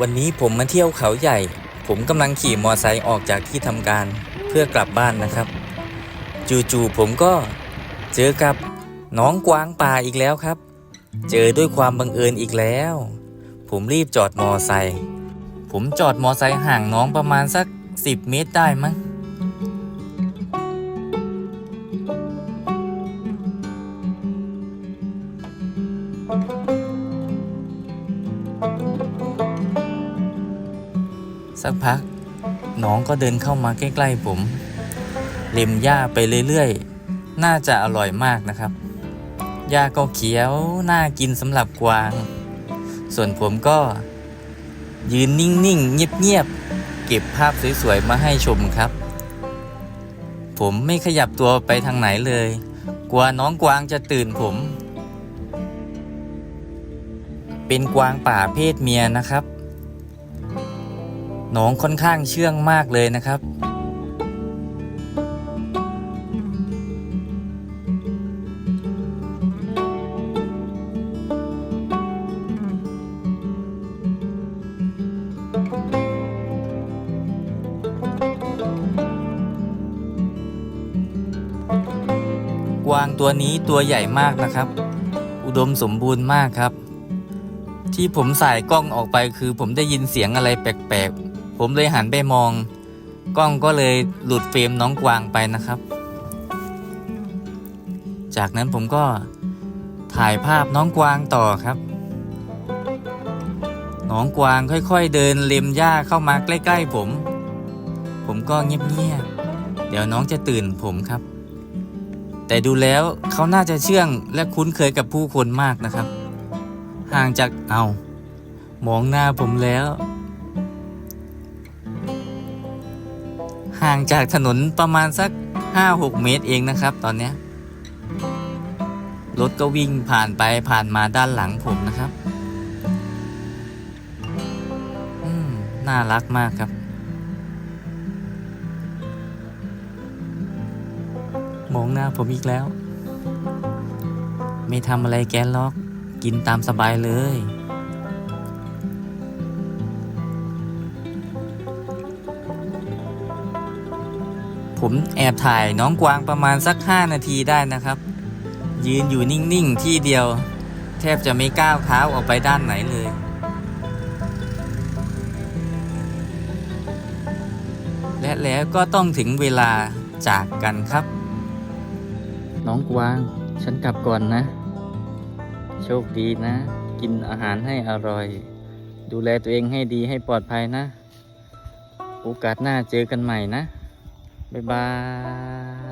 วันนี้ผมมาเที่ยวเขาใหญ่ ผมกำลังขี่มอไซค์ออกจากที่ทำการเพื่อกลับบ้านนะครับ จู่ๆผมก็เจอกับน้องกวางป่าอีกแล้วครับ เจอด้วยความบังเอิญอีกแล้ว ผมรีบจอดมอไซค์ผมจอดมอไซค์ห่างน้องประมาณสัก 10 เมตรได้มั้ง สักพักน้องก็เดินเข้ามาใกล้ๆผม เล็มหญ้าไปเรื่อยๆ น่าจะอร่อยมากนะครับ หญ้าก็เขียวน่ากินสำหรับกวาง ส่วนผมก็ ยืนนิ่งๆ เงียบๆ เก็บภาพสวยๆ มาให้ชมครับ ผมไม่ขยับตัวไปทางไหนเลย กลัวน้องกวางจะตื่นผม เป็นกวางป่าเพศเมียนะครับ น้องค่อนข้างเชื่องมากเลยนะครับ กวางตัวนี้ตัวใหญ่มากนะครับ อุดมสมบูรณ์มากครับที่ผมสายกล้องออกไปคือผมได้ยินเสียงอะไรแปลกๆ ผมเลยหันไปมอง กล้องก็เลยหลุดเฟรมน้องกวางไปนะครับ จากนั้นผมก็ถ่ายภาพน้องกวางต่อครับ น้องกวางค่อยๆเดินเล็มหญ้าเข้ามาใกล้ ๆ ผม ผมก็เงียบๆเดี๋ยวน้องจะตื่นผมครับ แต่ดูแล้วเขาน่าจะเชื่องและคุ้นเคยกับผู้คนมากนะครับ ห่างจากเอามองหน้าผมแล้ว ห่างจากถนนประมาณสัก 5-6 เมตรเองนะครับ ตอนนี้รถก็วิ่งผ่านไปผ่านมาด้านหลังผมนะครับอืมน่ารักมากครับ มองหน้าผมอีกแล้ว ไม่ทำอะไรแกหรอก กินตามสบายเลย ผมแอบถ่ายน้องกวางประมาณสัก 5 นาทีได้นะครับ ยืนอยู่นิ่งๆที่เดียว แทบจะไม่ก้าวเท้าออกไปด้านไหนเลยและแล้วก็ต้องถึงเวลาจากกันครับ น้องกวาง ฉันกลับก่อนนะ โชคดีนะ กินอาหารให้อร่อย ดูแลตัวเองให้ดีให้ปลอดภัยนะ โอกาสหน้าเจอกันใหม่นะ บ๊ายบาย